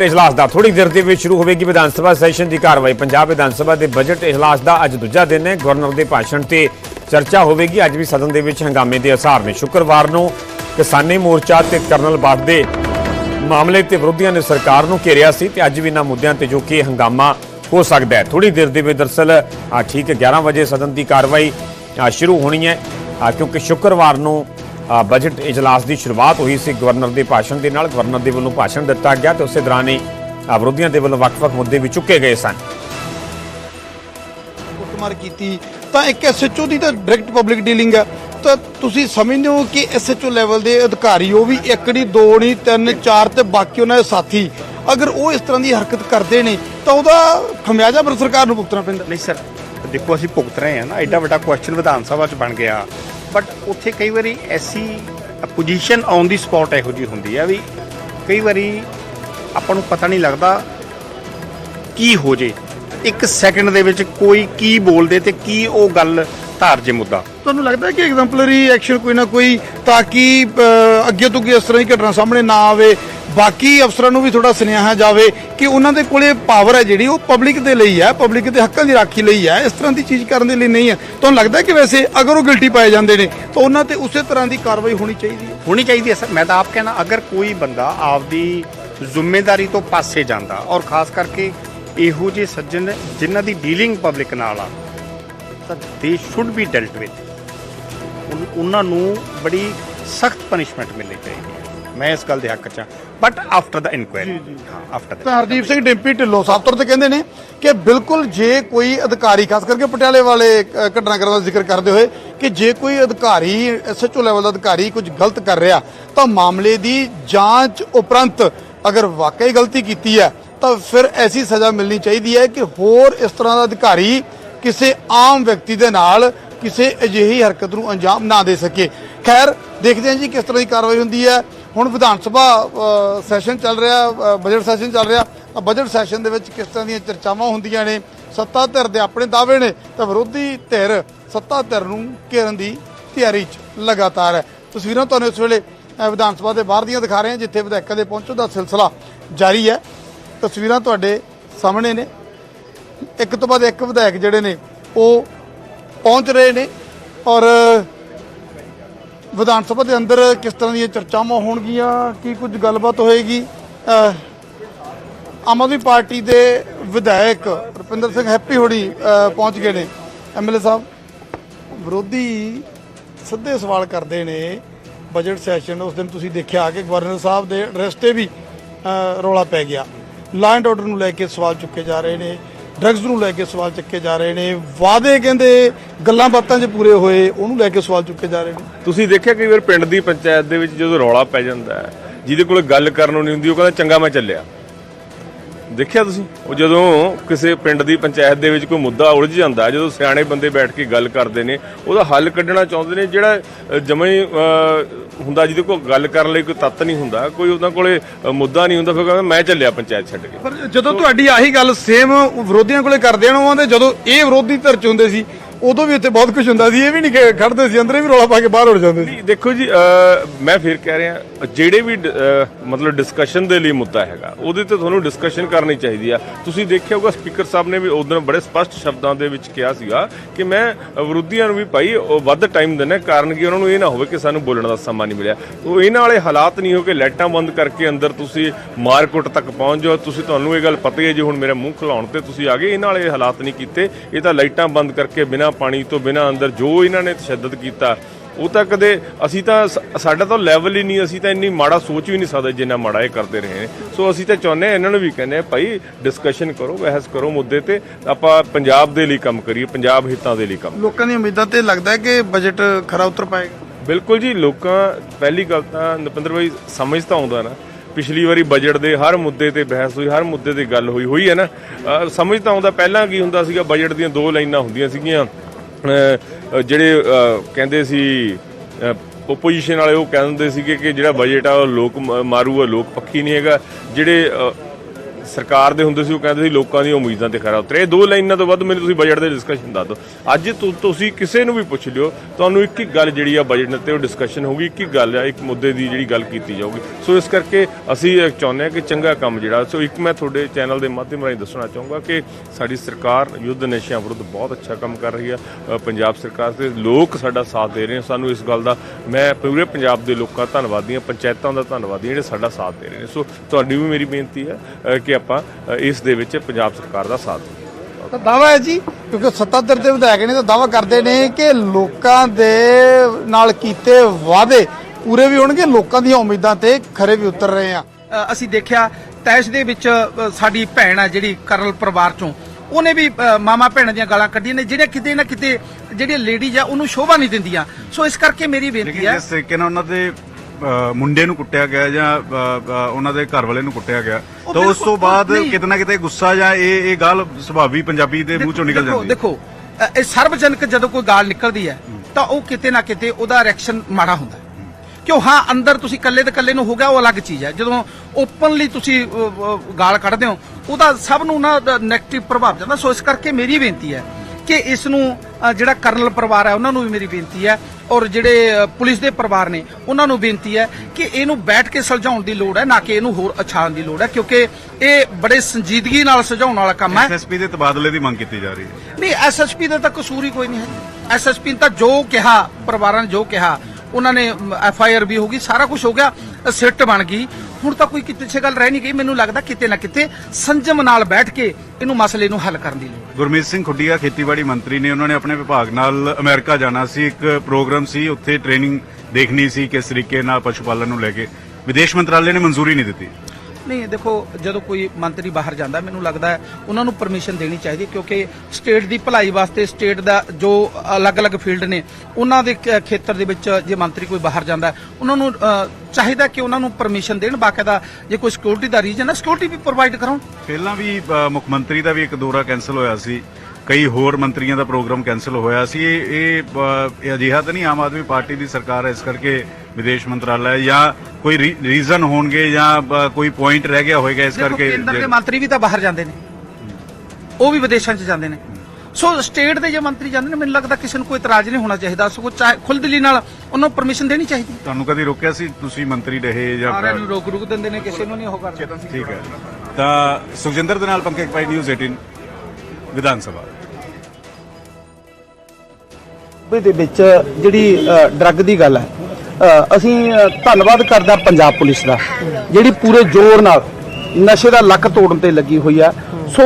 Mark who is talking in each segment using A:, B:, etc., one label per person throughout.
A: ਇਜਲਾਸ ਦਾ ਥੋੜੀ ਦੇਰ ਦੇ ਵਿੱਚ ਸ਼ੁਰੂ ਹੋਵੇਗੀ ਵਿਧਾਨ ਸਭਾ ਸੈਸ਼ਨ ਦੀ ਕਾਰਵਾਈ। ਪੰਜਾਬ ਵਿਧਾਨ ਸਭਾ ਦੇ ਬਜਟ ਇਜਲਾਸ ਦਾ ਅੱਜ ਦੂਜਾ ਦਿਨ ਹੈ। ਗਵਰਨਰ ਦੇ ਭਾਸ਼ਣ ਤੇ ਚਰਚਾ ਹੋਵੇਗੀ। ਅੱਜ ਵੀ ਸਦਨ ਦੇ ਵਿੱਚ ਹੰਗਾਮੇ ਦੇ ਅਸਾਰ ਨੇ। ਸ਼ੁੱਕਰਵਾਰ ਨੂੰ ਕਿਸਾਨੀ ਮੋਰਚਾ ਤੇ ਕਰਨਲ ਬਾਠ ਦੇ ਮਾਮਲੇ ਤੇ ਵਿਰੋਧੀਆਂ ਨੇ ਸਰਕਾਰ ਨੂੰ ਘੇਰਿਆ ਸੀ ਤੇ ਅੱਜ ਵੀ ਇਹਨਾਂ ਮੁੱਦਿਆਂ ਤੇ ਜੋ ਕਿ ਹੰਗਾਮਾ ਹੋ ਸਕਦਾ ਹੈ। ਥੋੜੀ ਦੇਰ ਦੇ ਵਿੱਚ ਦਰਸਲ ਠੀਕ 11 ਵਜੇ ਸਦਨ ਦੀ ਕਾਰਵਾਈ ਸ਼ੁਰੂ ਹੋਣੀ ਹੈ। ਕਿਉਂਕਿ ਸ਼ੁੱਕਰਵਾਰ ਨੂੰ ਬਜਟ ਇਜਲਾਸ ਦੀ ਸ਼ੁਰੂਆਤ ਹੋਈ ਸੀ। ਗਵਰਨਰ ਦੇ ਭਾਸ਼ਣ ਦੇ ਨਾਲ ਗਵਰਨਰ ਦੇ ਵੱਲੋਂ ਭਾਸ਼ਣ ਦਿੱਤਾ ਗਿਆ ਤੇ ਉਸੇ ਦੌਰਾਨ ਹੀ ਵਿਰੋਧੀਆਂ ਦੇ ਵੱਲੋਂ ਵੱਖ-ਵੱਖ ਮੁੱਦੇ ਵੀ ਚੁੱਕੇ ਗਏ ਸਨ।
B: ਕੁੱਟਮਾਰ ਕੀਤੀ। ਤਾਂ ਇੱਕ ਐਸਐਚਓ ਦੀ ਤਾਂ ਡਾਇਰੈਕਟ ਪਬਲਿਕ ਡੀਲਿੰਗ ਹੈ। ਤਾਂ ਤੁਸੀਂ ਸਮਝਦੇ ਹੋ ਕਿ ਐਸਐਚਓ ਲੈਵਲ ਦੇ ਅਧਿਕਾਰੀ ਉਹ ਵੀ ਇੱਕ ਨਹੀਂ ਦੋ ਨਹੀਂ ਤਿੰਨ ਚਾਰ ਤੇ ਬਾਕੀ ਉਹਨਾਂ ਦੇ ਸਾਥੀ। ਅਗਰ ਉਹ ਇਸ ਤਰ੍ਹਾਂ ਦੀ ਹਰਕਤ ਕਰਦੇ ਨੇ ਤਾਂ ਉਹਦਾ ਖਮਿਆਜਾ ਫਿਰ ਸਰਕਾਰ ਨੂੰ ਭੁਗਤਣਾ ਪੈਂਦਾ।
C: ਨਹੀਂ ਸਰ ਦੇਖੋ ਅਸੀਂ ਭੁਗਤ ਰਹੇ ਹਾਂ ਨਾ। ਐਡਾ ਵੱਡਾ ਕੁਐਸਚਨ ਵਿਧਾਨ ਸਭਾ 'ਚ ਬਣ ਗਿਆ। ਬਟ ਉੱਥੇ ਕਈ ਵਾਰੀ ਐਸੀ ਪੋਜੀਸ਼ਨ ਔਨ ਦੀ ਸਪੌਟ ਇਹੋ ਜੀ ਹੁੰਦੀ ਆ ਵੀ ਕਈ ਵਾਰੀ ਆਪਾਂ ਨੂੰ ਪਤਾ ਨਹੀਂ ਲੱਗਦਾ ਕੀ ਹੋ ਜੇ। ਇੱਕ ਸੈਕਿੰਡ ਦੇ ਵਿੱਚ ਕੋਈ ਕੀ ਬੋਲਦੇ ਤੇ ਕੀ ਉਹ ਗੱਲ ਧਾਰ ਜੇ ਮੁੱਦਾ।
B: ਤੁਹਾਨੂੰ ਲੱਗਦਾ ਹੈ ਕਿ ਐਗਜ਼ੈਂਪਲਰੀ ਐਕਸ਼ਨ ਕੋਈ ਨਾ ਕੋਈ ਤਾਂ ਕਿ ਅੱਗੇ ਤੋਂ ਅੱਗੇ ਇਸ ਤਰ੍ਹਾਂ ਦੀ ਘਟਨਾ ਸਾਹਮਣੇ ਨਾ ਆਵੇ? ਬਾਕੀ ਅਫਸਰਾਂ ਨੂੰ ਵੀ ਥੋੜਾ ਸੁਨੇਹਾ ਜਾਵੇ ਕਿ ਉਹਨਾਂ ਦੇ ਕੋਲੇ ਪਾਵਰ ਹੈ ਜਿਹੜੀ, ਉਹ ਪਬਲਿਕ ਦੇ ਲਈ ਹੈ ਪਬਲਿਕ ਦੇ ਹੱਕਾਂ ਦੀ ਰਾਖੀ ਲਈ ਹੈ, ਇਸ ਤਰ੍ਹਾਂ ਦੀ ਚੀਜ਼ ਕਰਨ ਦੇ ਲਈ ਨਹੀਂ ਹੈ। ਤੁਹਾਨੂੰ ਲੱਗਦਾ ਕਿ ਵੈਸੇ ਅਗਰ ਉਹ ਗਿਲਟੀ ਪਾਏ ਜਾਂਦੇ ਨੇ, ਤਾਂ ਉਹਨਾਂ ਤੇ ਉਸੇ ਤਰ੍ਹਾਂ ਦੀ ਕਾਰਵਾਈ ਹੋਣੀ ਚਾਹੀਦੀ ਹੈ?
C: ਹੋਣੀ ਚਾਹੀਦੀ ਹੈ, ਸਰ। ਮੈਂ ਤਾਂ ਆਪ ਕਹਿਣਾ, ਅਗਰ ਕੋਈ ਬੰਦਾ ਆਪਦੀ ਜ਼ਿੰਮੇਵਾਰੀ ਤੋਂ ਪਾਸੇ ਜਾਂਦਾ, ਔਰ ਖਾਸ ਕਰਕੇ ਇਹੋ ਜਿਹੇ ਸੱਜਣ ਜਿਨ੍ਹਾਂ ਦੀ ਡੀਲਿੰਗ ਪਬਲਿਕ ਨਾਲ ਆ, ਤਾਂ ਦੇ ਸ਼ੁੱਡ ਬੀ ਡੈਲਟ ਵਿਦ ਉਹਨਾਂ ਨੂੰ ਬੜੀ ਸਖਤ ਪਨਿਸ਼ਮੈਂਟ ਮਿਲਣੀ ਚਾਹੀਦੀ ਹੈ। ਮੈਂ ਇਸ ਗੱਲ ਦੇ ਹੱਕ 'ਚ ਹਾਂ। ਬਟ ਆਫਟਰ ਦਾ ਇਨਕੁਆਇਰੀ ਹਾਂ ਆਫਟਰ ਦਾ
B: ਤਾਂ ਹਰਦੀਪ ਸਿੰਘ ਡਿੰਪੀ ਢਿੱਲੋਂ ਸਾਫ਼ ਤੌਰ ਤੇ ਕਹਿੰਦੇ ਨੇ ਕਿ ਬਿਲਕੁਲ ਜੇ ਕੋਈ ਅਧਿਕਾਰੀ ਖਾਸ ਕਰਕੇ ਪਟਿਆਲੇ ਵਾਲੇ ਘਟਨਾਕ੍ਰਮ ਦਾ ਜ਼ਿਕਰ ਕਰਦੇ ਹੋਏ ਕਿ ਜੇ ਕੋਈ ਅਧਿਕਾਰੀ ਐਸਐਚਓ ਲੈਵਲ ਦਾ ਅਧਿਕਾਰੀ ਕੁਝ ਗਲਤ ਕਰ ਰਿਹਾ ਤਾਂ ਮਾਮਲੇ ਦੀ ਜਾਂਚ ਉਪਰੰਤ ਅਗਰ ਵਾਕਈ ਗਲਤੀ ਕੀਤੀ ਹੈ ਤਾਂ ਫਿਰ ਐਸੀ ਸਜ਼ਾ ਮਿਲਣੀ ਚਾਹੀਦੀ ਹੈ ਕਿ ਹੋਰ ਇਸ ਤਰ੍ਹਾਂ ਦਾ ਅਧਿਕਾਰੀ ਕਿਸੇ ਆਮ ਵਿਅਕਤੀ ਦੇ ਨਾਲ ਕਿਸੇ ਅਜਿਹੀ ਹਰਕਤ ਨੂੰ ਅੰਜਾਮ ਨਾ ਦੇ ਸਕੇ। ਖੈਰ ਦੇਖਦੇ ਹਾਂ ਜੀ ਕਿਸ ਤਰ੍ਹਾਂ ਦੀ ਕਾਰਵਾਈ ਹੁੰਦੀ ਹੈ। ਹੁਣ ਵਿਧਾਨ ਸਭਾ ਸੈਸ਼ਨ ਚੱਲ ਰਿਹਾ ਬਜਟ ਸੈਸ਼ਨ ਚੱਲ ਰਿਹਾ ਬਜਟ ਸੈਸ਼ਨ ਦੇ ਵਿੱਚ ਕਿਸ ਤਰ੍ਹਾਂ ਦੀਆਂ ਚਰਚਾਵਾਂ ਹੁੰਦੀਆਂ ਨੇ? ਸੱਤਾ ਧਿਰ ਦੇ ਆਪਣੇ ਦਾਅਵੇ ਨੇ, ਤਾਂ ਵਿਰੋਧੀ ਧਿਰ ਸੱਤਾ ਧਿਰ ਨੂੰ ਘੇਰਨ ਦੀ ਤਿਆਰੀ 'ਚ ਲਗਾਤਾਰ ਹੈ। ਤਸਵੀਰਾਂ ਤੁਹਾਨੂੰ ਇਸ ਵੇਲੇ ਵਿਧਾਨ ਸਭਾ ਦੇ ਬਾਹਰ ਦੀਆਂ ਦਿਖਾ ਰਹੇ ਹਾਂ, ਜਿੱਥੇ ਵਿਧਾਇਕਾਂ ਦੇ ਪਹੁੰਚਣ ਦਾ ਸਿਲਸਿਲਾ ਜਾਰੀ ਹੈ। ਤਸਵੀਰਾਂ ਤੁਹਾਡੇ ਸਾਹਮਣੇ ਨੇ। ਇੱਕ ਤੋਂ ਬਾਅਦ ਇੱਕ ਵਿਧਾਇਕ ਜਿਹੜੇ ਨੇ, ਉਹ ਪਹੁੰਚ ਰਹੇ ਨੇ ਔਰ ਵਿਧਾਨ ਸਭਾ ਦੇ ਅੰਦਰ ਕਿਸ ਤਰ੍ਹਾਂ ਦੀਆਂ ਚਰਚਾਵਾਂ ਹੋਣਗੀਆਂ, ਕੀ ਕੁਝ ਗੱਲਬਾਤ ਹੋਏਗੀ? ਆਮ ਆਦਮੀ ਪਾਰਟੀ ਦੇ ਵਿਧਾਇਕ ਰੁਪਿੰਦਰ ਸਿੰਘ ਹੈਪੀ ਹੋੜੀ ਪਹੁੰਚ ਗਏ ਨੇ। ਐਮਐਲਏ ਸਾਹਿਬ, ਵਿਰੋਧੀ ਸਿੱਧੇ ਸਵਾਲ ਕਰਦੇ ਨੇ। ਬਜਟ ਸੈਸ਼ਨ ਉਸ ਦਿਨ ਤੁਸੀਂ ਦੇਖਿਆ ਕਿ ਗਵਰਨਰ ਸਾਹਿਬ ਦੇ ਐਡਰੈਸ ਤੇ ਵੀ ਰੌਲਾ ਪੈ ਗਿਆ। ਲਾ ਐਂਡ ਆਰਡਰ ਨੂੰ ਲੈ ਕੇ ਸਵਾਲ ਚੁੱਕੇ ਜਾ ਰਹੇ ਨੇ। ਡਰੱਗਸ ਨੂੰ ਲੈ ਕੇ ਸਵਾਲ ਚੱਕੇ ਜਾ ਰਹੇ ਨੇ। ਵਾਅਦੇ ਕਹਿੰਦੇ ਗੱਲਾਂ ਬਾਤਾਂ 'ਚ ਪੂਰੇ ਹੋਏ, ਉਹਨੂੰ ਲੈ ਕੇ ਸਵਾਲ ਚੁੱਕੇ ਜਾ ਰਹੇ ਨੇ।
D: ਤੁਸੀਂ ਦੇਖਿਆ ਕਈ ਵਾਰ ਪਿੰਡ ਦੀ ਪੰਚਾਇਤ ਦੇ ਵਿੱਚ ਜਦੋਂ ਰੌਲਾ ਪੈ ਜਾਂਦਾ ਹੈ, ਜਿਹਦੇ ਕੋਲ ਗੱਲ ਕਰਨ ਨੂੰ ਨਹੀਂ ਹੁੰਦੀ, ਉਹ ਕਹਿੰਦਾ, ਚੰਗਾ ਮੈਂ ਚੱਲਿਆ। ਦੇਖਿਆ ਤੁਸੀਂ? ਉਹ ਜਦੋਂ ਕਿਸੇ ਪਿੰਡ ਦੀ ਪੰਚਾਇਤ ਦੇ ਵਿੱਚ ਕੋਈ ਮੁੱਦਾ ਉਲਝ ਜਾਂਦਾ ਜਦੋਂ ਸਿਆਣੇ ਬੰਦੇ ਬੈਠ ਕੇ ਗੱਲ ਕਰਦੇ ਨੇ ਉਹਦਾ ਹੱਲ ਕੱਢਣਾ ਚਾਹੁੰਦੇ ਨੇ ਜਿਹੜਾ ਅ, ਹੁੰਦਾ ਜਿਹਦੇ ਕੋਲ ਗੱਲ ਕਰਨ ਲਈ ਕੋਈ ਤੱਤ ਨਹੀਂ ਹੁੰਦਾ ਕੋਈ ਉਹਨਾਂ ਕੋਲੇ ਮੁੱਦਾ ਨਹੀਂ ਹੁੰਦਾ ਫਿਰ ਕਹਿੰਦਾ ਮੈਂ ਚੱਲਿਆ ਪੰਚਾਇਤ ਛੱਡ ਕੇ।
B: ਪਰ ਜਦੋਂ ਤੁਹਾਡੀ ਆਹੀ ਗੱਲ ਸੇਮ ਵਿਰੋਧੀਆਂ ਕੋਲੇ ਕਰਦੇ ਨੇ ਉਹਨਾਂ ਦੇ ਜਦੋਂ ਇਹ ਵਿਰੋਧੀ ਧਿਰ ਚ ਹੁੰਦੇ ਸੀ ਉਦੋਂ ਵੀ ਇੱਥੇ ਬਹੁਤ ਕੁਝ ਹੁੰਦਾ ਸੀ ਇਹ ਵੀ ਨਹੀਂ ਕਿ ਖੜਦੇ ਸੀ ਅੰਦਰੇ ਵੀ ਰੌਲਾ ਪਾ ਕੇ ਬਾਹਰ ਉੱਡ ਜਾਂਦੇ ਸੀ।
D: ਨਹੀਂ, ਦੇਖੋ ਜੀ ਅ, ਮੈਂ ਫਿਰ ਕਹਿ ਰਿਹਾ ਜਿਹੜੇ ਵੀ ਡ- ਅ, ਮਤਲਬ ਡਿਸਕਸ਼ਨ ਦੇ ਲਈ ਮੁੱਦਾ ਹੈਗਾ ਉਹਦੇ ਤੇ ਤੁਹਾਨੂੰ ਡਿਸਕਸ਼ਨ ਕਰਨੀ ਚਾਹੀਦੀ ਆ। ਤੁਸੀਂ ਦੇਖਿਆ ਹੋਊਗਾ ਸਪੀਕਰ ਸਾਹਿਬ ਨੇ ਵੀ ਉਦੋਂ ਬੜੇ ਸਪਸ਼ਟ ਸ਼ਬਦਾਂ ਦੇ ਵਿੱਚ ਕਿਹਾ ਸੀਗਾ ਕਿ ਮੈਂ ਵਿਰੋਧੀਆਂ ਨੂੰ ਵੀ ਭਾਈ ਉਹ ਵੱਧ ਟਾਈਮ ਦਿੰਦਾ ਕਾਰਨ ਕਿ ਉਹਨਾਂ ਨੂੰ ਇਹ ਨਾ ਹੋਵੇ ਕਿ ਸਾਨੂੰ ਬੋਲਣ ਦਾ ਸਮਾਂ ਨਹੀਂ ਮਿਲਿਆ। ਉਹ ਇਹਨਾਂ ਵਾਲੇ ਹਾਲਾਤ ਨਹੀਂ ਹੋ ਕਿ ਲਾਈਟਾਂ ਬੰਦ ਕਰਕੇ ਅੰਦਰ ਤੁਸੀਂ ਮਾਰਕੁੱਟ ਤੱਕ ਪਹੁੰਚ ਜਾਓ। ਤੁਸੀਂ ਤੁਹਾਨੂੰ ਇਹ ਗੱਲ ਪਤਾ ਹੀ ਹੈ ਜੀ ਹੁਣ ਮੇਰਾ ਮੂੰਹ ਖਲਾਉਣ ਤੇ ਤੁਸੀਂ ਆ ਗਏ ਇਹਨਾਂ ਵਾਲੇ ਹਾਲਾਤ ਨਹੀਂ ਕੀਤੇ। ਇਹ ਤਾਂ ਲਾਈਟਾਂ ਬੰਦ ਕਰਕੇ ਬਿਨਾਂ ਪਾਣੀ ਤੋਂ ਬਿਨਾਂ ਅੰਦਰ ਜੋ ਇਹਨਾਂ ਨੇ ਤਸ਼ੱਦਦ ਕੀਤਾ ਉਹ ਤਾਂ ਕਦੇ ਅਸੀਂ ਤਾਂ ਸਾਡਾ ਤਾਂ ਲੈਵਲ ਹੀ ਨਹੀਂ ਅਸੀਂ ਤਾਂ ਇੰਨੀ ਮਾੜਾ ਸੋਚ ਵੀ ਨਹੀਂ ਸਕਦੇ ਜਿੰਨਾ ਮਾੜਾ ਇਹ ਕਰਦੇ ਰਹੇ ਨੇ। ਸੋ ਅਸੀਂ ਤਾਂ ਚਾਹੁੰਦੇ ਹਾਂ ਇਹਨਾਂ ਨੂੰ ਵੀ ਕਹਿੰਦੇ ਹਾਂ ਭਾਈ ਡਿਸਕਸ਼ਨ ਕਰੋ ਬਹਿਸ ਕਰੋ ਮੁੱਦੇ ਤੇ ਆਪਾਂ ਪੰਜਾਬ ਦੇ ਲਈ ਕੰਮ ਕਰੀਏ ਪੰਜਾਬ ਹਿੱਤਾਂ ਦੇ ਲਈ ਕੰਮ
B: ਲੋਕਾਂ ਦੀਆਂ ਉਮੀਦਾਂ ਤੇ ਲੱਗਦਾ ਹੈ ਕਿ ਬਜਟ ਖਰਾ ਉਤਰ ਪਾਏਗਾ?
D: ਬਿਲਕੁਲ ਜੀ ਲੋਕਾਂ ਪਹਿਲੀ ਗੱਲ ਤਾਂ ਨਪਿੰਦਰ ਭਾਈ ਸਮਝ ਤਾਂ ਆਉਂਦਾ ਨਾ। ਪਿਛਲੀ ਵਾਰੀ ਬਜਟ ਦੇ ਹਰ ਮੁੱਦੇ ਤੇ ਬਹਿਸ ਹੋਈ, ਹਰ ਮੁੱਦੇ ਤੇ ਗੱਲ ਹੋਈ ਹੋਈ ਹੈ ਨਾ। ਸਮਝ ਤਾਂ ਆਉਂਦਾ, ਪਹਿਲਾਂ ਕੀ ਹੁੰਦਾ ਸੀਗਾ ਬਜਟ ਦੀਆਂ ਦੋ ਲਾਈਨਾਂ ਹੁੰਦੀਆਂ ਸੀਗੀਆਂ। ਜਿਹੜੇ ਕਹਿੰਦੇ ਸੀ ਓਪੋਜੀਸ਼ਨ ਵਾਲੇ ਉਹ ਕਹਿੰਦੇ ਸੀਗੇ ਕਿ ਜਿਹੜਾ ਬਜਟ ਆ ਉਹ ਲੋਕ ਮ- ਮਾਰੂ ਆ, ਲੋਕ ਪੱਖੀ ਨਹੀਂ ਹੈਗਾ। ਜਿਹੜੇ ਸਰਕਾਰ ਦੇ ਹੁੰਦੇ ਸੀ ਉਹ ਕਹਿੰਦੇ ਸੀ ਲੋਕਾਂ ਦੀਆਂ ਉਮੀਦਾਂ ਤੇ ਖਰਾ ਉਤਰੇ। ਇਹ ਦੋ ਲਾਈਨਾਂ ਤੋਂ ਵੱਧ ਮੈਨੂੰ ਤੁਸੀਂ ਬਜਟ ਦੇ ਡਿਸਕਸ਼ਨ ਦੱਸ ਦਿਓ। ਅੱਜ ਤੁਸੀਂ ਕਿਸੇ ਨੂੰ ਵੀ ਪੁੱਛ ਲਿਓ ਤੁਹਾਨੂੰ ਇੱਕ ਇੱਕ ਗੱਲ ਜਿਹੜੀ ਆ ਬਜਟ ਤੇ ਉਹ ਡਿਸਕਸ਼ਨ ਹੋਊਗੀ ਇੱਕ ਇੱਕ ਗੱਲ ਆ ਇੱਕ ਮੁੱਦੇ ਦੀ ਜਿਹੜੀ ਗੱਲ ਕੀਤੀ ਜਾਊਗੀ। ਸੋ ਇਸ ਕਰਕੇ ਅਸੀਂ ਚਾਹੁੰਦੇ ਹਾਂ ਕਿ ਚੰਗਾ ਕੰਮ ਜਿਹੜਾ ਸੋ ਇੱਕ ਮੈਂ ਤੁਹਾਡੇ ਚੈਨਲ ਦੇ ਮਾਧਿਅਮ ਰਾਹੀਂ ਦੱਸਣਾ ਚਾਹੂੰਗਾ ਕਿ ਸਾਡੀ ਸਰਕਾਰ ਯੁੱਧ ਨਸ਼ਿਆਂ ਵਿਰੁੱਧ ਬਹੁਤ ਅੱਛਾ ਕੰਮ ਕਰ ਰਹੀ ਆ। ਪੰਜਾਬ ਸਰਕਾਰ ਦੇ ਲੋਕ ਸਾਡਾ ਸਾਥ ਦੇ ਰਹੇ ਨੇ। ਸਾਨੂੰ ਇਸ ਗੱਲ ਦਾ ਮੈਂ ਪੂਰੇ ਪੰਜਾਬ ਦੇ ਲੋਕਾਂ ਦਾ ਧੰਨਵਾਦੀ ਹਾਂ ਪੰਚਾਇਤਾਂ ਦਾ ਧੰਨਵਾਦੀ ਹਾਂ ਜਿਹੜੇ ਸਾਡਾ ਸਾਥ ਦੇ ਰਹੇ ਨੇ। ਸੋ ਤੁਹਾਡੀ ਵੀ ਮੇਰੀ ਬੇਨਤੀ ਹੈ ਅ, ਕਿ ਆਪਾਂ ਇਸ ਦੇ ਵਿੱਚ ਪੰਜਾਬ ਸਰਕਾਰ ਦਾ ਸਾਥ ਦਈਏ
B: ਤਾਂ ਦਾਵਾ ਹੈ ਜੀ ਕਿਉਂਕਿ ਸੱਤਾਧਰ ਦੇ ਵਿਧਾਇਕ ਨੇ ਤਾਂ ਦਾਵਾ ਕਰਦੇ ਨੇ ਕਿ ਲੋਕਾਂ ਦੇ ਨਾਲ ਕੀਤੇ ਵਾਅਦੇ ਪੂਰੇ ਵੀ ਹੋਣਗੇ ਲੋਕਾਂ ਦੀਆਂ ਉਮੀਦਾਂ ਤੇ ਖਰੇ ਵੀ ਉਤਰ ਰਹੇ ਆ
E: ਅਸੀਂ ਦੇਖਿਆ ਤੈਸ਼ ਦੇ ਵਿੱਚ ਸਾਡੀ ਭੈਣ ਆ ਜਿਹੜੀ ਕਰਲ ਪਰਿਵਾਰ ਚੋਂ ਉਹਨੇ ਵੀ ਮਾਮਾ ਭੈਣ ਦੀਆਂ ਗਾਲਾਂ ਕੱਢੀਆਂ ਨੇ ਜਿਹੜੇ ਕਿਤੇ ਨਾ ਕਿਤੇ ਜਿਹੜੀਆਂ ਲੇਡੀਜ਼ ਆ ਉਹਨੂੰ ਸ਼ੋਭਾ ਨਹੀਂ ਦਿੰਦੀਆਂ। ਸੋ ਇਸ ਕਰਕੇ ਮੇਰੀ ਬੇਨਤੀ
F: ਲੇਕਿਨ
E: ਹੈ
F: ਜਿਸ ਤਰੀਕੇ ਨਾਲ ਉਹਨਾਂ ਦੇ ਮੁੰਡੇ ਨੂੰ ਕੁੱਟਿਆ ਗਿਆ ਜਾਂ ਉਹਨਾਂ ਦੇ ਘਰ ਵਾਲੇ ਨੂੰ ਕੁੱਟਿਆ ਗਿਆ। ਤਾਂ ਉਸ ਤੋਂ ਬਾਅਦ
E: ਨਹੀਂ।
F: ਕਿਤੇ ਗੁੱਸਾ ਜਾਂ ਇਹ ਇਹ ਗੱਲ ਸੁਭਾਵੀ ਪੰਜਾਬੀ ਦੇ ਮੂੰਹ ਚੋਂ ਨਿਕਲ ਜਾਂਦੀ ਹੈ।
E: ਦੇਖੋ ਇਹ ਸਰਵਜਨਕ ਜਦੋਂ ਕੋਈ ਗਾਲ ਨਿਕਲਦੀ ਹੈ ਤਾਂ ਉਹ ਕਿਤੇ ਨਾ ਕਿਤੇ ਉਹਦਾ ਰਿਐਕਸ਼ਨ ਮਾੜਾ ਹੁੰਦਾ ਹੈ। ਕਿਉਂ? ਹਾਂ ਅੰਦਰ ਤੁਸੀਂ ਇਕੱਲੇ ਤੇ ਇਕੱਲੇ ਨੂੰ ਹੋ ਗਿਆ ਉਹ ਅਲੱਗ ਚੀਜ਼ ਹੈ। ਜਦੋਂ ਓਪਨਲੀ ਤੁਸੀਂ ਗਾਲ ਕੱਢਦੇ ਹੋ ਉਹਦਾ ਸਭ ਨੂੰ ਨਾ 네ਗੇਟਿਵ ਪ੍ਰਭਾਵ ਜਾਂਦਾ। ਸੋ ਇਸ ਕਰਕੇ ਮੇਰੀ ਬੇਨਤੀ ਹੈ ਕਿ ਇਸ ਨੂੰ ਜਿਹੜਾ ਕਰਨਲ ਪਰਿਵਾਰ ਹੈ ਉਹਨਾਂ ਨੂੰ ਵੀ ਮੇਰੀ ਬੇਨਤੀ ਹੈ ਔਰ ਜਿਹੜੇ ਪੁਲਿਸ ਦੇ ਪਰਿਵਾਰ ਨੇ ਉਹਨਾਂ ਨੂੰ ਬੇਨਤੀ ਹੈ ਕਿ ਇਹਨੂੰ ਬੈਠ ਕੇ ਸੁਲਝਾਉਣ ਦੀ ਲੋੜ ਹੈ ਨਾ ਕਿ ਇਹਨੂੰ ਹੋਰ ਅਛਾਣ ਦੀ ਲੋੜ ਹੈ ਕਿਉਂਕਿ ਇਹ ਬੜੇ ਸੰਜੀਦਗੀ ਨਾਲ ਸੁਲਝਾਉਣ ਵਾਲਾ ਕੰਮ ਹੈ।
F: ਐਸਐਸਪੀ ਦੇ ਤਬਾਦਲੇ ਦੀ ਮੰਗ ਕੀਤੀ ਜਾ ਰਹੀ ਹੈ।
E: ਨਹੀਂ ਐਸਐਸਪੀ ਦਾ ਤਾਂ ਕਸੂਰ ਹੀ ਕੋਈ ਨਹੀਂ ਹੈ। ਐਸਐਸਪੀ ਨੇ ਤਾਂ ਜੋ ਕਿਹਾ ਪਰਿਵਾਰਾਂ ਨੇ ਜੋ ਕਿਹਾ ਉਹਨਾਂ ਨੇ ਐਫਆਈਆਰ ਵੀ ਹੋ ਗਈ ਸਾਰਾ ਕੁਝ ਹੋ ਗਿਆ ਸਿੱਟ ਬਣ ਗਈ। ਹੁਣ ਤਾਂ ਕੋਈ ਕਿਤੇ ਗੱਲ ਰਹਿ ਨਹੀਂ ਗਈ। ਮੈਨੂੰ ਲੱਗਦਾ ਕਿਤੇ ਨਾ ਕਿਤੇ ਸੰਜਮ ਨਾਲ ਬੈਠ ਕੇ ਇਹਨੂੰ ਮਸਲੇ ਨੂੰ ਹੱਲ ਕਰਨ ਦੀ ਲੋੜ
F: ਗੁਰਮੀਤ ਸਿੰਘ ਖੁੱਡੀਆ, ਖੇਤੀਬਾੜੀ ਮੰਤਰੀ ਨੇ ਉਹਨਾਂ ਨੇ ਆਪਣੇ ਵਿਭਾਗ ਨਾਲ ਅਮਰੀਕਾ ਜਾਣਾ ਸੀ। ਇੱਕ ਪ੍ਰੋਗਰਾਮ ਸੀ। ਉੱਥੇ ਟ੍ਰੇਨਿੰਗ ਦੇਖਣੀ ਸੀ ਕਿਸ ਤਰੀਕੇ ਨਾਲ ਪਸ਼ੂ ਪਾਲਣ ਨੂੰ ਲੈ ਕੇ। ਵਿਦੇਸ਼ ਮੰਤਰਾਲੇ ਨੇ ਮਨਜ਼ੂਰੀ ਨਹੀਂ ਦਿੱਤੀ।
E: ਨਹੀਂ, ਦੇਖੋ, ਜਦੋਂ ਕੋਈ ਮੰਤਰੀ ਬਾਹਰ ਜਾਂਦਾ, ਮੈਨੂੰ ਲੱਗਦਾ ਹੈ ਉਹਨਾਂ ਨੂੰ ਪਰਮਿਸ਼ਨ ਦੇਣੀ ਚਾਹੀਦੀ ਕਿਉਂਕਿ ਸਟੇਟ ਦੀ ਭਲਾਈ ਵਾਸਤੇ ਸਟੇਟ ਦਾ ਜੋ ਅਲੱਗ-ਅਲੱਗ ਫੀਲਡ ਨੇ, ਉਹਨਾਂ ਦੇ ਖੇਤਰ ਦੇ ਵਿੱਚ ਜੇ ਮੰਤਰੀ ਕੋਈ ਬਾਹਰ ਜਾਂਦਾ ਉਹਨਾਂ ਨੂੰ ਚਾਹੀਦਾ ਕਿ ਉਹਨਾਂ ਨੂੰ ਪਰਮਿਸ਼ਨ ਦੇਣ, ਬਾਕਾਇਦਾ ਜੇ ਕੋਈ ਸਿਕਿਉਰਿਟੀ ਦਾ ਰੀਜਨ ਹੈ ਸਿਕਿਉਰਿਟੀ ਵੀ ਪ੍ਰੋਵਾਈਡ ਕਰਾਉਣ।
F: ਪਹਿਲਾਂ ਵੀ ਮੁੱਖ ਮੰਤਰੀ ਦਾ ਵੀ ਇੱਕ ਦੌਰਾ ਕੈਨਸਲ ਹੋਇਆ ਸੀ। ਕਈ ਹੋਰ ਮੰਤਰੀਆਂ ਦਾ ਪ੍ਰੋਗਰਾਮ ਕੈਨਸਲ ਹੋਇਆ ਸੀ। ਇਹ ਇਹ ਅਜਿਹਾ ਤਾਂ ਨਹੀਂ ਆਮ ਆਦਮੀ ਪਾਰਟੀ ਦੀ ਸਰਕਾਰ ਹੈ ਇਸ ਕਰਕੇ ਵਿਦੇਸ਼ ਮੰਤਰਾਲਾ ਜਾਂ ਕੋਈ ਰੀਜ਼ਨ ਹੋਣਗੇ ਜਾਂ ਕੋਈ ਪੁਆਇੰਟ ਰਹਿ ਗਿਆ ਹੋਵੇਗਾ ਇਸ ਕਰਕੇ
E: ਕੇਂਦਰ ਦੇ ਮੰਤਰੀ ਵੀ ਤਾਂ ਬਾਹਰ ਜਾਂਦੇ ਨੇ। ਉਹ ਵੀ ਵਿਦੇਸ਼ਾਂ 'ਚ ਜਾਂਦੇ ਨੇ। ਸੋ ਸਟੇਟ ਦੇ ਜੇ ਮੰਤਰੀ ਜਾਂਦੇ ਨੇ ਮੈਨੂੰ ਲੱਗਦਾ ਕਿਸੇ ਨੂੰ ਕੋਈ ਇਤਰਾਜ਼ ਨਹੀਂ ਹੋਣਾ ਚਾਹੀਦਾ। ਸਗੋਂ ਚਾਹੇ ਖੁੱਲ੍ਹਦਿਲੀ ਨਾਲ ਉਹਨਾਂ ਨੂੰ ਪਰਮਿਸ਼ਨ ਦੇਣੀ ਚਾਹੀਦੀ।
F: ਤੁਹਾਨੂੰ ਕਦੀ ਰੋਕਿਆ ਸੀ ਤੁਸੀਂ ਮੰਤਰੀ ਰਹੇ ਜਾਂ
E: ਸਾਰਿਆਂ ਨੂੰ ਰੋਕ ਰੁਕ ਦਿੰਦੇ ਨੇ ਕਿਸੇ ਨੂੰ ਨਹੀਂ ਉਹ ਕਰਦੇ
F: ਠੀਕ ਹੈ। ਤਾਂ ਸੁਖਜਿੰਦਰ ਦੇ ਨਾਲ ਪੰਕਜ ਭਾਈ ਨਿਊਜ਼ 18 ਵਿਧਾਨ ਸਭਾ।
G: ਸੂਬੇ ਦੇ ਵਿੱਚ ਜਿਹੜੀ ਡਰੱਗ ਦੀ ਗੱਲ ਹੈ ਅਸੀਂ ਧੰਨਵਾਦ ਕਰਦਾ ਪੰਜਾਬ ਪੁਲਿਸ ਦਾ, ਜਿਹੜੀ ਪੂਰੇ ਜ਼ੋਰ ਨਾਲ ਨਸ਼ੇ ਦਾ ਲੱਕ ਤੋੜਨ ਤੇ ਲੱਗੀ ਹੋਈ ਆ। ਸੋ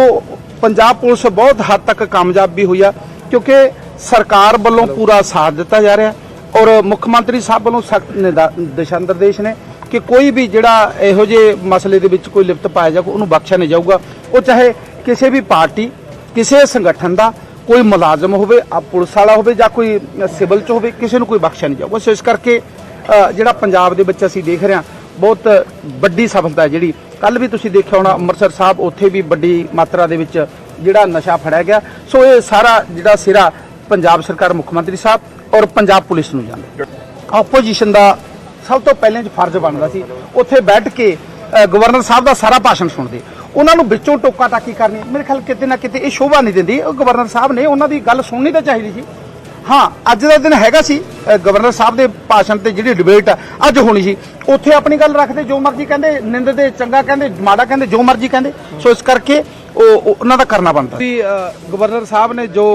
G: ਪੰਜਾਬ ਪੁਲਿਸ ਬਹੁਤ ਹੱਦ ਤੱਕ ਕਾਮਯਾਬ ਵੀ ਹੋਈ ਆ, ਕਿਉਂਕਿ ਸਰਕਾਰ ਵੱਲੋਂ ਪੂਰਾ ਸਾਥ ਦਿੱਤਾ ਜਾ ਰਿਹਾ ਔਰ ਮੁੱਖ ਮੰਤਰੀ ਸਾਹਿਬ ਵੱਲੋਂ ਸਖਤ ਦਿਸ਼ਾ ਨਿਰਦੇਸ਼ ਨੇ ਕਿ ਕੋਈ ਵੀ ਜਿਹੜਾ ਇਹੋ ਜਿਹੇ ਮਸਲੇ ਦੇ ਵਿੱਚ ਕੋਈ ਲਿਪਤ ਪਾਇਆ ਜਾਊਗਾ, ਉਹਨੂੰ ਬਖਸ਼ਿਆ ਨਹੀਂ ਜਾਊਗਾ। ਉਹ ਚਾਹੇ ਕਿਸੇ ਵੀ ਪਾਰਟੀ, ਕਿਸੇ ਸੰਗਠਨ ਦਾ ਕੋਈ ਮੁਲਾਜ਼ਮ ਹੋਵੇ, ਆ ਪੁਲਿਸ ਵਾਲਾ ਹੋਵੇ ਜਾਂ ਕੋਈ ਸਿਵਲ ਚ ਹੋਵੇ, ਕਿਸੇ ਨੂੰ ਕੋਈ ਬਖਸ਼ਿਆ ਨਹੀਂ ਜਾਊਗਾ ਸੋ ਇਸ ਕਰਕੇ ਜਿਹੜਾ ਪੰਜਾਬ ਦੇ ਵਿੱਚ ਅਸੀਂ ਦੇਖ ਰਹੇ ਹਾਂ, ਬਹੁਤ ਵੱਡੀ ਸਫਲਤਾ ਹੈ ਜਿਹੜੀ। ਕੱਲ ਵੀ ਤੁਸੀਂ ਦੇਖਿਆ ਹੋਣਾ, ਅੰਮ੍ਰਿਤਸਰ ਸਾਹਿਬ, ਉੱਥੇ ਵੀ ਵੱਡੀ ਮਾਤਰਾ ਦੇ ਵਿੱਚ ਜਿਹੜਾ ਨਸ਼ਾ ਫੜਿਆ ਗਿਆ। ਸੋ ਇਹ ਸਾਰਾ ਜਿਹੜਾ ਸਿਰਾ ਪੰਜਾਬ ਸਰਕਾਰ, ਮੁੱਖ ਮੰਤਰੀ ਸਾਹਿਬ ਔਰ ਪੰਜਾਬ ਪੁਲਿਸ ਨੂੰ ਜਾਂਦਾ। ਆਪੋਜੀਸ਼ਨ ਦਾ ਸਭ ਤੋਂ ਪਹਿਲਾਂ ਚ ਫਰਜ਼ ਬਣਦਾ ਸੀ, ਉੱਥੇ ਬੈਠ ਕੇ ਗਵਰਨਰ ਸਾਹਿਬ ਦਾ ਸਾਰਾ ਭਾਸ਼ਣ ਸੁਣਦੇ। ਉਹਨਾਂ ਨੂੰ ਵਿੱਚੋਂ ਟੋਕਾ ਟਾਕੀ ਕਰਨੀ। ਮੇਰੇ ਖਿਆਲ ਕਿਤੇ ਨਾ ਕਿਤੇ ਇਹ ਸ਼ੋਭਾ ਨਹੀਂ ਦਿੰਦੀ। ਉਹ ਗਵਰਨਰ ਸਾਹਿਬ ਨੇ ਉਹਨਾਂ ਦੀ ਗੱਲ ਸੁਣਨੀ ਤਾਂ ਚਾਹੀਦੀ ਸੀ। ਹਾਂ, ਅੱਜ ਦਾ ਦਿਨ ਹੈਗਾ ਸੀ। ਗਵਰਨਰ ਸਾਹਿਬ ਦੇ ਭਾਸ਼ਣ ਤੇ ਜਿਹੜੀ ਡਿਬੇਟ ਆ, ਅੱਜ ਹੋਣੀ ਸੀ। ਉੱਥੇ ਆਪਣੀ ਗੱਲ ਰੱਖਦੇ, ਜੋ ਮਰਜ਼ੀ ਕਹਿੰਦੇ ਨਿੰਦਦੇ ਚੰਗਾ ਕਹਿੰਦੇ, ਮਾੜਾ ਕਹਿੰਦੇ, ਜੋ ਮਰਜ਼ੀ ਕਹਿੰਦੇ। ਸੋ ਇਸ ਕਰਕੇ ਉਹ ਉਹਨਾਂ ਦਾ ਕਰਨਾ ਬਣਦਾ। ਸੀ ਗਵਰਨਰ ਸਾਹਿਬ ਨੇ ਜੋ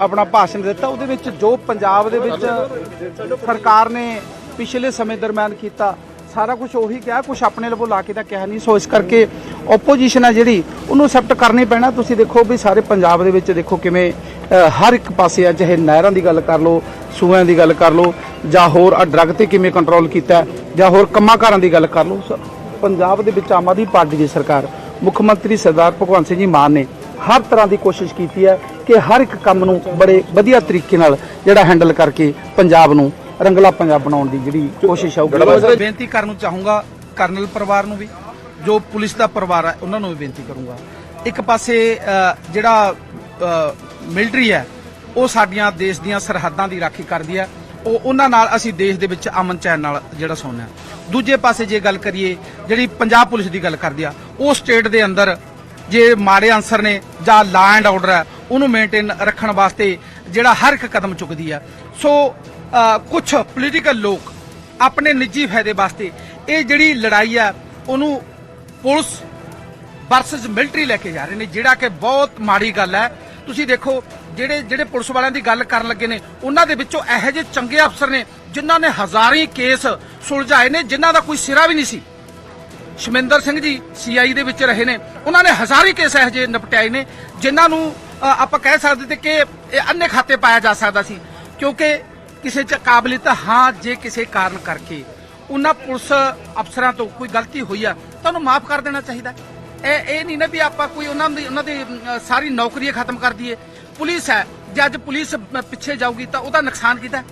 G: ਆਪਣਾ ਭਾਸ਼ਣ ਦਿੱਤਾ, ਉਹਦੇ ਵਿੱਚ ਜੋ ਪੰਜਾਬ ਦੇ ਵਿੱਚ ਸਰਕਾਰ ਨੇ ਪਿਛਲੇ ਸਮੇਂ ਦਰਮਿਆਨ ਕੀਤਾ ਸਾਰਾ ਕੁਝ ਉਹੀ ਕਿਹਾ ਕੁਝ ਆਪਣੇ ਵੱਲੋਂ ਲਾ ਕੇ ਤਾਂ ਕਿਹਾ ਨਹੀਂ। ਸੋ ਇਸ ਕਰਕੇ ਆਪੋਜੀਸ਼ਨ ਹੈ ਜਿਹੜੀ, ਉਹਨੂੰ ਐਕਸੈਪਟ ਕਰਨੀ ਪੈਣਾ। ਤੁਸੀਂ ਦੇਖੋ ਵੀ ਸਾਰੇ ਪੰਜਾਬ ਦੇ ਵਿੱਚ ਦੇਖੋ ਕਿਵੇਂ ਹਰ ਇੱਕ ਪਾਸੇ ਆ, ਚਾਹੇ ਨਹਿਰਾਂ ਦੀ ਗੱਲ ਕਰ ਲਓ ਸੂਆਂ ਦੀ ਗੱਲ ਕਰ ਲਓ, ਜਾਂ ਹੋਰ ਆ ਡਰੱਗ ਤੇ ਕਿਵੇਂ ਕੰਟਰੋਲ ਕੀਤਾ, ਜਾਂ ਹੋਰ ਕੰਮਾਂ ਕਾਰਾਂ ਦੀ ਗੱਲ ਕਰ ਲਓ। ਸ- ਪੰਜਾਬ ਦੇ ਵਿੱਚ ਆਮ ਆਦਮੀ ਪਾਰਟੀ ਦੀ ਸਰਕਾਰ, ਮੁੱਖ ਮੰਤਰੀ ਸਰਦਾਰ ਭਗਵੰਤ ਸਿੰਘ ਜੀ ਮਾਨ ਨੇ ਹਰ ਤਰ੍ਹਾਂ ਦੀ ਕੋਸ਼ਿਸ਼ ਕੀਤੀ ਹੈ ਕਿ ਹਰ ਇੱਕ ਕੰਮ ਨੂੰ ਬੜੇ ਵਧੀਆ ਤਰੀਕੇ ਨਾਲ ਜਿਹੜਾ ਹੈਂਡਲ ਕਰਕੇ ਪੰਜਾਬ ਨੂੰ ਰੰਗਲਾ ਪੰਜਾਬ ਬਣਾਉਣ ਦੀ ਜਿਹੜੀ ਕੋਸ਼ਿਸ਼ ਹੈ ਉਹ ਕੀਤੀ।
E: ਬੇਨਤੀ ਕਰਨ ਨੂੰ ਚਾਹੂੰਗਾ ਕਰਨਲ ਪਰਿਵਾਰ ਨੂੰ ਵੀ ਜੋ ਪੁਲਿਸ ਦਾ ਪਰਿਵਾਰ ਹੈ ਉਹਨਾਂ ਨੂੰ ਵੀ ਬੇਨਤੀ ਕਰੂੰਗਾ। ਇੱਕ ਪਾਸੇ ਜਿਹੜਾ ਮਿਲਟਰੀ ਹੈ ਉਹ ਸਾਡੀਆਂ ਦੇਸ਼ ਦੀਆਂ ਸਰਹੱਦਾਂ ਦੀ ਰਾਖੀ ਕਰਦੀ ਹੈ। ਉਹ ਉਹਨਾਂ ਨਾਲ ਅਸੀਂ ਦੇਸ਼ ਦੇ ਵਿੱਚ ਅਮਨ ਚੈਨ ਨਾਲ ਜਿਹੜਾ ਹਾਂ। ਦੂਜੇ ਪਾਸੇ ਜੇ ਗੱਲ ਕਰੀਏ ਜਿਹੜੀ ਪੰਜਾਬ ਪੁਲਿਸ ਦੀ ਗੱਲ ਕਰਦੇ ਆ ਉਹ ਸਟੇਟ ਦੇ ਅੰਦਰ ਜੇ ਮਾੜੇ ਅਨਸਰ ਨੇ ਜਾਂ ਲਾ ਐਂਡ ਆਰਡਰ ਹੈ ਉਹਨੂੰ ਮੇਨਟੇਨ ਰੱਖਣ ਵਾਸਤੇ ਜਿਹੜਾ ਹਰ ਇੱਕ ਕਦਮ ਚੁੱਕਦੀ ਆ ਸੋ ਕੁਝ ਪੋਲੀਟੀਕਲ ਲੋਕ ਆਪਣੇ ਨਿੱਜੀ ਫਾਇਦੇ ਵਾਸਤੇ ਇਹ ਜਿਹੜੀ ਲੜਾਈ ਆ, ਉਹਨੂੰ ਪੁਲਿਸ ਵਰਸਸ ਮਿਲਟਰੀ ਲੈ ਕੇ ਜਾ ਰਹੇ ਨੇ, ਜਿਹੜਾ ਕਿ ਬਹੁਤ ਮਾੜੀ ਗੱਲ ਹੈ। ਤੁਸੀਂ ਦੇਖੋ, ਜਿਹੜੇ ਜਿਹੜੇ ਪੁਲਿਸ ਵਾਲਿਆਂ ਦੀ ਗੱਲ ਕਰਨ ਲੱਗੇ ਨੇ, ਉਹਨਾਂ ਦੇ ਵਿੱਚੋਂ ਇਹੋ ਜਿਹੇ ਚੰਗੇ ਅਫਸਰ ਨੇ, ਜਿਨ੍ਹਾਂ ਨੇ ਹਜ਼ਾਰੀ ਕੇਸ ਸੁਲਝਾਏ ਨੇ, ਜਿਨ੍ਹਾਂ ਦਾ ਕੋਈ ਸਿਰਾ ਵੀ ਨਹੀਂ ਸੀ। ਸ਼ਮਿੰਦਰ ਸਿੰਘ ਜੀ ਸੀਆਈ ਦੇ ਵਿੱਚ ਰਹੇ ਨੇ, ਉਹਨਾਂ ਨੇ ਹਜ਼ਾਰੀ ਕੇਸ ਇਹੋ ਜਿਹੇ ਨਿਪਟਾਏ ਨੇ, ਜਿਨ੍ਹਾਂ ਨੂੰ ਆਪਾਂ ਕਹਿ ਸਕਦੇ ਤੇ ਕਿ ਇਹ ਅੰਨੇ ਖਾਤੇ ਪਾਇਆ ਜਾ ਸਕਦਾ ਸੀ, ਕਿਉਂਕਿ ਕਿਸੇ ਚ ਕਾਬਲੀਅਤ ਹਾਂ ਜੇ ਕਿਸੇ ਕਾਰਨ ਕਰਕੇ ਉਹਨਾਂ ਪੁਲਿਸ ਅਫਸਰਾਂ ਤੋਂ ਕੋਈ ਗਲਤੀ ਹੋਈ ਆ ਤਾਂ ਉਹਨੂੰ ਮਾਫ ਕਰ ਦੇਣਾ ਚਾਹੀਦਾ। ਇਹ ਇਹ ਨਹੀਂ ਨਾ ਵੀ ਆਪਾਂ ਕੋਈ ਉਹਨਾਂ ਦੀ ਉਹਨਾਂ ਦੀ ਸਾਰੀ ਨੌਕਰੀਆਂ ਖਤਮ ਕਰ ਦਈਏ। ਪੁਲਿਸ ਹੈ ਜੇ ਅੱਜ ਪੁਲਿਸ ਪਿੱਛੇ ਜਾਊਗੀ ਤਾਂ ਉਹਦਾ ਨੁਕਸਾਨ ਕਿਹਦਾ?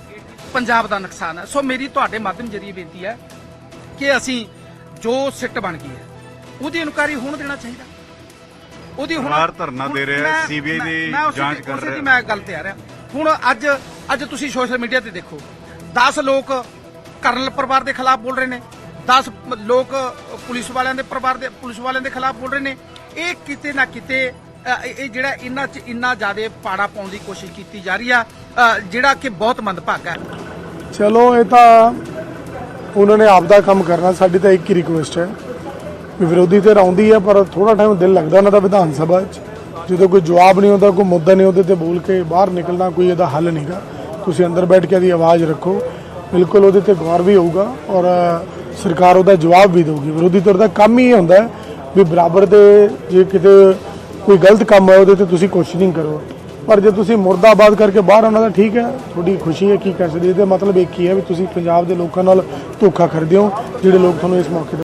E: ਪੰਜਾਬ ਦਾ ਨੁਕਸਾਨ ਹੈ। ਸੋ ਮੇਰੀ ਤੁਹਾਡੇ ਮਾਧਿਅਮ ਜਰੀਏ ਬੇਨਤੀ ਹੈ ਕਿ ਅਸੀਂ ਜੋ ਸਿੱਟ ਬਣ ਗਈ ਹੈ ਉਹਦੀ ਇਨਕੁਆਇਰੀ ਹੋਣ ਦੇਣਾ ਚਾਹੀਦਾ। ਉਹਦੀ ਹੁਣ
F: ਧਰਨਾ ਦੇ ਰਿਹਾ
E: ਮੈਂ-
F: ਦੀ ਜਾਂਚ ਕਰ ਰਿਹਾ।
E: ਮੈਂ ਗੱਲ ਤੇ ਆ ਰਿਹਾ। ਹੁਣ ਅੱਜ ਅੱਜ ਤੁਸੀਂ ਸੋਸ਼ਲ ਮੀਡੀਆ ਤੇ ਦੇਖੋ 10 ਲੋਕ ਕਰਨਲ ਪਰਿਵਾਰ ਦੇ ਖਿਲਾਫ ਬੋਲ ਰਹੇ ਨੇ 10 ਲੋਕ ਪੁਲਿਸ ਵਾਲਿਆਂ ਦੇ ਪਰਿਵਾਰ ਦੇ, ਪੁਲਿਸ ਵਾਲਿਆਂ ਦੇ ਖਿਲਾਫ ਬੋਲ ਰਹੇ ਨੇ। ਇਹ ਕਿਤੇ ਨਾ ਕਿਤੇ ਇਹ ਜਿਹੜਾ ਇਹਨਾਂ 'ਚ ਇੰਨਾ ਜ਼ਿਆਦਾ ਪਾੜਾ ਪਾਉਣ ਦੀ ਕੋਸ਼ਿਸ਼ ਕੀਤੀ ਜਾ ਰਹੀ ਆ ਜਿਹੜਾ ਕਿ ਬਹੁਤ ਮੰਦਭਾਗਾ ਹੈ।
H: ਚਲੋ, ਇਹ ਤਾਂ ਉਹਨਾਂ ਨੇ ਆਪ ਦਾ ਕੰਮ ਕਰਨਾ, ਸਾਡੀ ਤਾਂ ਇੱਕ ਹੀ ਰਿਕੁਐਸਟ ਹੈ। ਵੀ ਵਿਰੋਧੀ ਤੇ ਆਉਂਦੀ ਹੈ, ਪਰ ਥੋੜਾ ਟਾਈਮ ਦਿਲ ਲੱਗਦਾ ਉਹਨਾਂ ਦਾ ਵਿਧਾਨ ਸਭਾ 'ਚ। ਜਦੋਂ ਕੋਈ ਜਵਾਬ ਨਹੀਂ ਹੁੰਦਾ ਕੋਈ ਮੁੱਦਾ ਨਹੀਂ ਉਹਦੇ ਤੇ ਬੋਲ ਕੇ ਬਾਹਰ ਨਿਕਲਣਾ ਕੋਈ ਇਹਦਾ ਹੱਲ ਨਹੀਂਗਾ ਤੁਸੀਂ ਅੰਦਰ ਬੈਠ ਕੇ ਇਹਦੀ ਆਵਾਜ਼ ਰੱਖੋ। ਬਿਲਕੁਲ ਉਹਦੇ ਤੇ ਗੌਰ ਵੀ ਹੋਊਗਾ ਔਰ ਸਰਕਾਰ ਉਹਦਾ ਜਵਾਬ ਵੀ ਦੇਊਗੀ। ਵਿਰੋਧੀ ਧਿਰ ਦਾ ਕੰਮ ਹੀ ਇਹ ਹੁੰਦਾ ਵੀ ਬਰਾਬਰ ਦੇ ਜੇ ਕਿਤੇ ਕੋਈ ਗਲਤ ਕੰਮ ਹੈ ਉਹਦੇ ਤੇ ਤੁਸੀਂ ਕੁਐਸਚਨਿੰਗ ਕਰੋ। ਪਰ ਜੇ ਤੁਸੀਂ ਮੁਰਦਾਬਾਦ ਕਰਕੇ ਬਾਹਰ ਆਉਣਾ ਤਾਂ ਠੀਕ ਹੈ। ਤੁਹਾਡੀ ਖੁਸ਼ੀ ਹੈ ਕੀ ਕਹਿ ਸਕਦੇ ਇਹਦਾ ਮਤਲਬ ਇੱਕ ਹੀ ਹੈ ਵੀ ਤੁਸੀਂ ਪੰਜਾਬ ਦੇ ਲੋਕਾਂ ਨਾਲ ਧੋਖਾ ਕਰਦੇ ਹੋ, ਜਿਹੜੇ ਲੋਕ ਤੁਹਾਨੂੰ ਇਸ ਮੌਕੇ